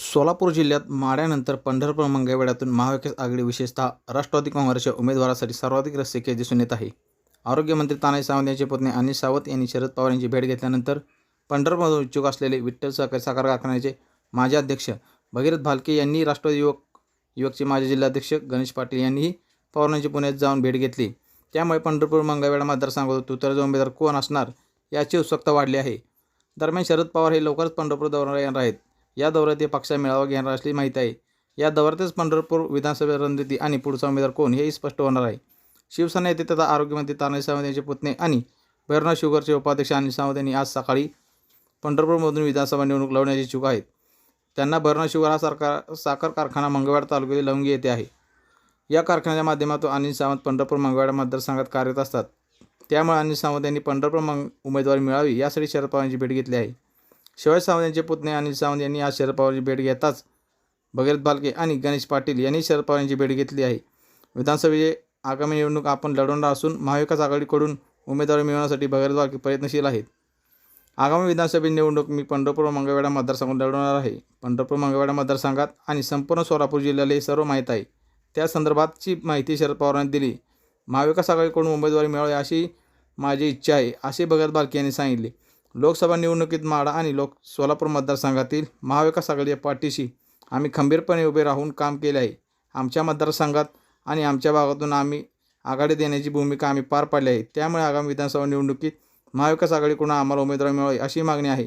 सोलापूर जिल्ह्यात माड्यानंतर पंढरपूर मंगळवेढ्यातून महाविकास आघाडी विशेषतः राष्ट्रवादी काँग्रेसच्या उमेदवारासाठी सर्वाधिक रस्ते दिसून येत आहे. आरोग्यमंत्री तानाजी सावंत यांचे पत्नी अनिल सावंत यांनी शरद पवार यांची भेट घेतल्यानंतर पंढरपूरमधून इच्छुक असलेले विठ्ठल सहकारी साखर कारखान्याचे माजी अध्यक्ष भगीरथ भालके यांनी राष्ट्रवादी युवक युवकचे माजी जिल्हाध्यक्ष गणेश पाटील यांनीही पवारांची पुण्यात जाऊन भेट घेतली. त्यामुळे पंढरपूर मंगळवेढा मतदारसंघात तुताराचा उमेदवार कोण असणार याची उत्सुकता वाढली आहे. दरम्यान शरद पवार हे लवकरच पंढरपूर दौऱ्यावर येणार आहेत. या दौऱ्यात ते पक्षा मेळावा घेणार असली माहिती आहे. या दौऱ्यातच पंढरपूर विधानसभा रणनीती आणि पुढचा उमेदवार कोण हेही स्पष्ट होणार आहे. शिवसेना येथे तथा आरोग्यमंत्री तानाजी सावंत यांचे पुतणे आणि भैरवनाथ शुगरचे उपाध्यक्ष अनिल सावंत यांनी आज सकाळी पंढरपूरमधून विधानसभा निवडणूक लढवण्याची इच्छुक आहेत. त्यांना भैरवनाथ शुगर हा सरकार साखर कारखाना मंगळवार तालुक्यातील लवंगी येथे आहे. या कारखान्याच्या माध्यमातून अनिल सावंत पंढरपूर मंगळवार मतदारसंघात कार्यरत असतात. त्यामुळे अनिल सावंत यांनी पंढरपूर मंग उमेदवारी मिळावी यासाठी शरद पवारांची भेट घेतली आहे. शिवाजी सावंत यांचे पुतणे अनिल सावंत यांनी आज शरद पवारांची भेट घेताच भगीरथ बालके आणि गणेश पाटील यांनी शरद पवार यांची भेट घेतली आहे. विधानसभेचे आगामी निवडणूक आपण लढवणार असून महाविकास आघाडीकडून उमेदवारी मिळवण्यासाठी भगीरथ बालके प्रयत्नशील आहेत. आगामी विधानसभा निवडणूक मी पंढरपूर व मंगळवेढा मतदारसंघात लढवणार आहे. पंढरपूर मंगळवेढा मतदारसंघात आणि संपूर्ण सोलापूर जिल्ह्याला हे सर्व माहीत आहे. त्या संदर्भातची माहिती शरद पवारांनी दिली. महाविकास आघाडीकडून उमेदवारी मिळावी अशी माझी इच्छा आहे असे भगत बालके यांनी सांगितले. लोकसभा निवडणुकीत माढा आणि लोक सोलापूर मतदारसंघातील महाविकास आघाडी पाठीशी आम्ही खंबीरपणे उभे राहून काम केले आहे. आमच्या मतदारसंघात आणि आमच्या भागातून आम्ही आघाडी देण्याची भूमिका आम्ही पार पाडली आहे. त्यामुळे आगामी विधानसभा निवडणुकीत महाविकास आघाडीकडून आम्हाला उमेदवार मिळावी अशी मागणी आहे.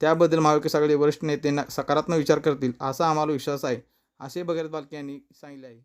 त्याबद्दल महाविकास आघाडी वरिष्ठ नेत्यांना सकारात्मक विचार करतील असा आम्हाला विश्वास आहे असे भगीरथ बालके यांनी सांगितले आहे.